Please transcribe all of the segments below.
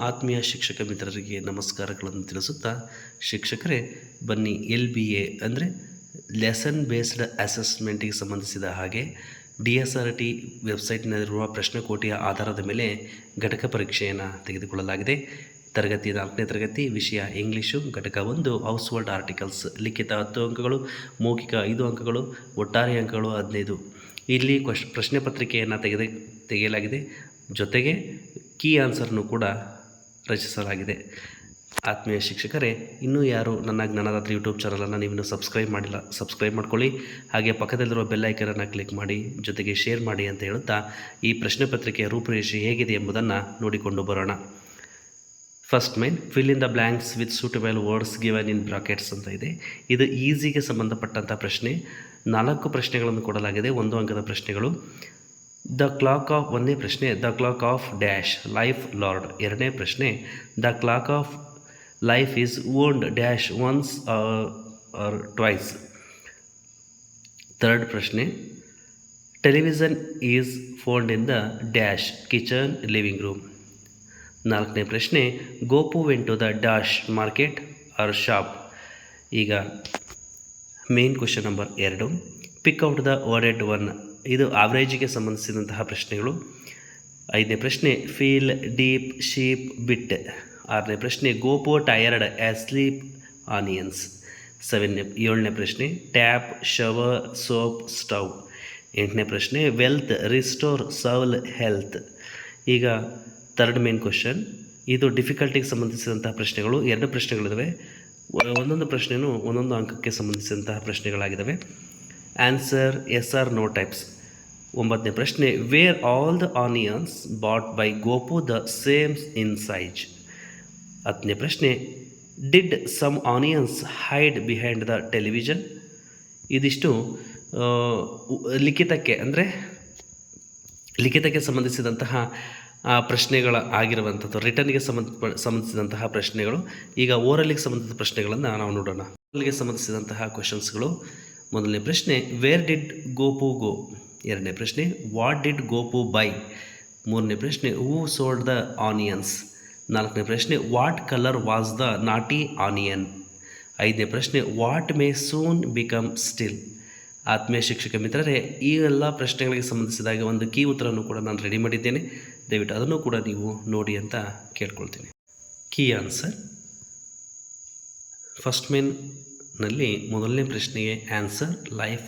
ಆತ್ಮೀಯ ಶಿಕ್ಷಕ ಮಿತ್ರರಿಗೆ ನಮಸ್ಕಾರಗಳನ್ನು ತಿಳಿಸುತ್ತಾ, ಶಿಕ್ಷಕರೇ, ಬನ್ನಿ ಎಲ್ ಬಿ ಎ ಅಂದರೆ ಲೆಸನ್ ಬೇಸ್ಡ್ ಅಸೆಸ್ಮೆಂಟಿಗೆ ಸಂಬಂಧಿಸಿದ ಹಾಗೆ ಡಿ ಎಸ್ ಆರ್ ಟಿ ವೆಬ್ಸೈಟ್ನಲ್ಲಿರುವ ಪ್ರಶ್ನೆಕೋಟಿಯ ಆಧಾರದ ಮೇಲೆ ಘಟಕ ಪರೀಕ್ಷೆಯನ್ನು ತೆಗೆದುಕೊಳ್ಳಲಾಗಿದೆ. ತರಗತಿ ನಾಲ್ಕನೇ ತರಗತಿ ವಿಷಯ ಇಂಗ್ಲೀಷು, ಘಟಕ ಒಂದು ಹೌಸ್ ಹೋಲ್ಡ್ ಆರ್ಟಿಕಲ್ಸ್ ಲಿಖಿತ ಹತ್ತು ಅಂಕಗಳು, ಮೌಖಿಕ ಐದು ಅಂಕಗಳು, ಒಟ್ಟಾರೆ ಅಂಕಗಳು ಹದಿನೈದು. ಇಲ್ಲಿ ಕ್ವಶ್, ಪ್ರಶ್ನೆ ಪತ್ರಿಕೆಯನ್ನು ತೆಗೆದು, ತೆಗೆಯಲಾಗಿದೆ. ಜೊತೆಗೆ ಕೀ ಆನ್ಸರ್ನು ಕೂಡ ರಚಿಸಲಾಗಿದೆ. ಆತ್ಮೀಯ ಶಿಕ್ಷಕರೇ, ಇನ್ನೂ ಯಾರು ನನ್ನ ಜ್ಞಾನದಾತ್ರಿ ಯೂಟ್ಯೂಬ್ ಚಾನಲನ್ನು ನೀವು ಸಬ್ಸ್ಕ್ರೈಬ್ ಮಾಡಿಲ್ಲ, ಸಬ್ಸ್ಕ್ರೈಬ್ ಮಾಡ್ಕೊಳ್ಳಿ. ಹಾಗೆ ಪಕ್ಕದಲ್ಲಿರುವ ಬೆಲ್ಲೈಕನನ್ನು ಕ್ಲಿಕ್ ಮಾಡಿ, ಜೊತೆಗೆ ಶೇರ್ ಮಾಡಿ ಅಂತ ಹೇಳುತ್ತಾ ಈ ಪ್ರಶ್ನೆ ಪತ್ರಿಕೆಯ ರೂಪುರೇಷೆ ಹೇಗಿದೆ ಎಂಬುದನ್ನು ನೋಡಿಕೊಂಡು ಬರೋಣ. First main fill in the blanks with suitable words given in brackets ಅಂತ ಇದೆ. ಇದು ಈಸಿಗೆ ಸಂಬಂಧಪಟ್ಟಂಥ ಪ್ರಶ್ನೆ. ನಾಲ್ಕು ಪ್ರಶ್ನೆಗಳನ್ನು ಕೊಡಲಾಗಿದೆ, ಒಂದು ಅಂಕದ ಪ್ರಶ್ನೆಗಳು. ದ ಕ್ಲಾಕ್ ಆಫ್ ಒಂದನೇ ಪ್ರಶ್ನೆ, the clock of dash, life lord. ಎರಡನೇ ಪ್ರಶ್ನೆ, the clock of life is wound dash once or twice. Third ಪ್ರಶ್ನೆ, television is found in the dash kitchen living room. ನಾಲ್ಕನೇ ಪ್ರಶ್ನೆ, Gopu went to the dash market or shop? ಈಗ main question number ಎರಡು pick out the worded one ಇದು ಆವ್ರೇಜಿಗೆ ಸಂಬಂಧಿಸಿದಂತಹ ಪ್ರಶ್ನೆಗಳು. ಐದನೇ ಪ್ರಶ್ನೆ ಫೀಲ್ ಡೀಪ್ ಶೀಪ್ ಬಿಟ್ ಆರನೇ ಪ್ರಶ್ನೆ Gopu tired as sleep onions ಸೆವೆನ್ನೇ, ಏಳನೇ ಪ್ರಶ್ನೆ ಟ್ಯಾಪ್ ಶವರ್ ಸೋಪ್ ಸ್ಟವ್ ಎಂಟನೇ ಪ್ರಶ್ನೆ ವೆಲ್ತ್ ರಿಸ್ಟೋರ್ ಸೌಲ್ ಹೆಲ್ತ್ ಈಗ ಥರ್ಡ್ ಮೇನ್ ಕ್ವಶನ್ ಇದು ಡಿಫಿಕಲ್ಟಿಗೆ ಸಂಬಂಧಿಸಿದಂತಹ ಪ್ರಶ್ನೆಗಳು. ಎರಡು ಪ್ರಶ್ನೆಗಳಿದ್ದಾವೆ ಒಂದೊಂದು ಪ್ರಶ್ನೆಯೂ ಒಂದೊಂದು ಅಂಕಕ್ಕೆ ಸಂಬಂಧಿಸಿದಂತಹ ಪ್ರಶ್ನೆಗಳಾಗಿದ್ದಾವೆ answer yes or no types ಒಂಬತ್ತನೇ ಪ್ರಶ್ನೆ where all the onions bought by Gopu the sames in size ಹತ್ತನೇ ಪ್ರಶ್ನೆ did some onions hide behind the television ಇದಿಷ್ಟು ಲಿಖಿತಕ್ಕೆ, ಅಂದರೆ ಲಿಖಿತಕ್ಕೆ ಸಂಬಂಧಿಸಿದಂತಹ ಪ್ರಶ್ನೆಗಳ ಆಗಿರುವಂಥದ್ದು ರಿಟರ್ನ್ಗೆ ಸಂಬಂಧ, ಸಂಬಂಧಿಸಿದಂತಹ ಪ್ರಶ್ನೆಗಳು. ಈಗ ಓರಲ್ಲಿಗೆ ಸಂಬಂಧಿಸಿದ ಪ್ರಶ್ನೆಗಳನ್ನು ನಾವು ನೋಡೋಣ. ಓರಲ್ಲಿಗೆ ಸಂಬಂಧಿಸಿದಂತಹ ಕ್ವಶನ್ಸ್ಗಳು ಮೊದಲನೇ ಪ್ರಶ್ನೆ ವೇರ್ ಡಿಡ್ ಗೋಪು ಗೋ ಎರಡನೇ ಪ್ರಶ್ನೆ ವಾಟ್ ಡಿಡ್ ಗೋಪು ಬೈ ಮೂರನೇ ಪ್ರಶ್ನೆ ಹೂ ಸೋಲ್ಡ್ ದ ಆನಿಯನ್ಸ್ ನಾಲ್ಕನೇ ಪ್ರಶ್ನೆ what colour was the naughty onion ಐದನೇ ಪ್ರಶ್ನೆ what may soon become still ಆತ್ಮೀಯ ಶಿಕ್ಷಕ ಮಿತ್ರರೇ, ಈ ಎಲ್ಲ ಪ್ರಶ್ನೆಗಳಿಗೆ ಸಂಬಂಧಿಸಿದಾಗ ಒಂದು ಕೀ ಉತ್ತರವನ್ನು ಕೂಡ ನಾನು ರೆಡಿ ಮಾಡಿದ್ದೇನೆ. ದಯವಿಟ್ಟು ಅದನ್ನು ಕೂಡ ನೀವು ನೋಡಿ ಅಂತ ಕೇಳ್ಕೊಳ್ತೀನಿ. ಕೀ ಆನ್ಸರ್ ಫಸ್ಟ್ ಮೇನ್ನಲ್ಲಿ ಮೊದಲನೇ ಪ್ರಶ್ನೆಗೆ ಆನ್ಸರ್ ಲೈಫ್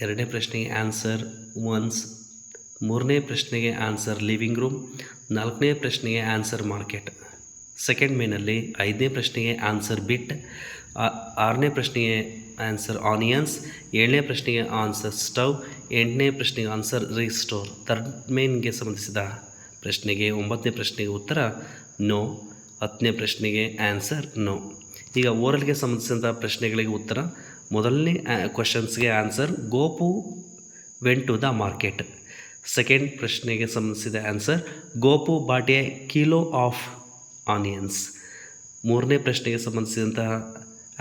ಎರಡನೇ ಪ್ರಶ್ನೆಗೆ ಆನ್ಸರ್ ಒನ್ಸ್. ಮೂರನೇ ಪ್ರಶ್ನೆಗೆ ಆನ್ಸರ್ ಲಿವಿಂಗ್ ರೂಮ್. ನಾಲ್ಕನೇ ಪ್ರಶ್ನೆಗೆ ಆನ್ಸರ್ ಮಾರ್ಕೆಟ್. ಸೆಕೆಂಡ್ ಮೇನಲ್ಲಿ ಐದನೇ ಪ್ರಶ್ನೆಗೆ ಆನ್ಸರ್ ಬಿಟ್. ಆರನೇ ಪ್ರಶ್ನೆಗೆ ಆನ್ಸರ್ ಆನಿಯನ್ಸ್. ಏಳನೇ ಪ್ರಶ್ನೆಗೆ ಆನ್ಸರ್ ಸ್ಟವ್. ಎಂಟನೇ ಪ್ರಶ್ನೆಗೆ ಆನ್ಸರ್ ರೀಸ್ಟೋರ್. ಥರ್ಡ್ ಮೇನ್ಗೆ ಸಂಬಂಧಿಸಿದ ಪ್ರಶ್ನೆಗೆ ಒಂಬತ್ತನೇ ಪ್ರಶ್ನೆಗೆ ಉತ್ತರ ನೋ. ಹತ್ತನೇ ಪ್ರಶ್ನೆಗೆ ಆನ್ಸರ್ ನೋ. ಈಗ ಓರಲ್ಗೆ ಸಂಬಂಧಿಸಿದಂಥ ಪ್ರಶ್ನೆಗಳಿಗೆ ಉತ್ತರ ಮೊದಲನೇ ಕ್ವಶನ್ಸ್ಗೆ answer Gopu went to the market. Second ಪ್ರಶ್ನೆಗೆ ಸಂಬಂಧಿಸಿದ answer Gopu bought a kilo of onions. ಮೂರನೇ ಪ್ರಶ್ನೆಗೆ ಸಂಬಂಧಿಸಿದಂತಹ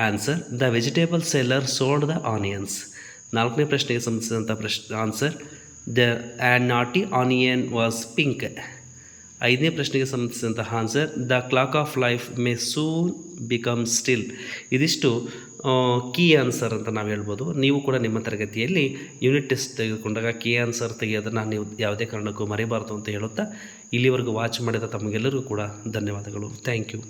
answer the vegetable seller sold the onions ನಾಲ್ಕನೇ ಪ್ರಶ್ನೆಗೆ ಸಂಬಂಧಿಸಿದಂಥ ಪ್ರಶ್ answer the and naughty onion was pink ಐದನೇ ಪ್ರಶ್ನೆಗೆ ಸಂಬಂಧಿಸಿದಂತಹ answer the clock of life may soon become still ಇದಿಷ್ಟು ಕೀ ಆನ್ಸರ್ ಅಂತ ನಾವು ಹೇಳ್ಬೋದು. ನೀವು ಕೂಡ ನಿಮ್ಮ ತರಗತಿಯಲ್ಲಿ ಯೂನಿಟ್ ಟೆಸ್ಟ್ ತೆಗೆದುಕೊಂಡಾಗ ಕೀ ಆನ್ಸರ್ ತೆಗೆಯೋದನ್ನು ನೀವು ಯಾವುದೇ ಕಾರಣಕ್ಕೂ ಮರೆಯಬಾರ್ದು ಅಂತ ಹೇಳುತ್ತಾ, ಇಲ್ಲಿವರೆಗೂ ವಾಚ್ ಮಾಡಿದ ತಮಗೆಲ್ಲರಿಗೂ ಕೂಡ ಧನ್ಯವಾದಗಳು. Thank you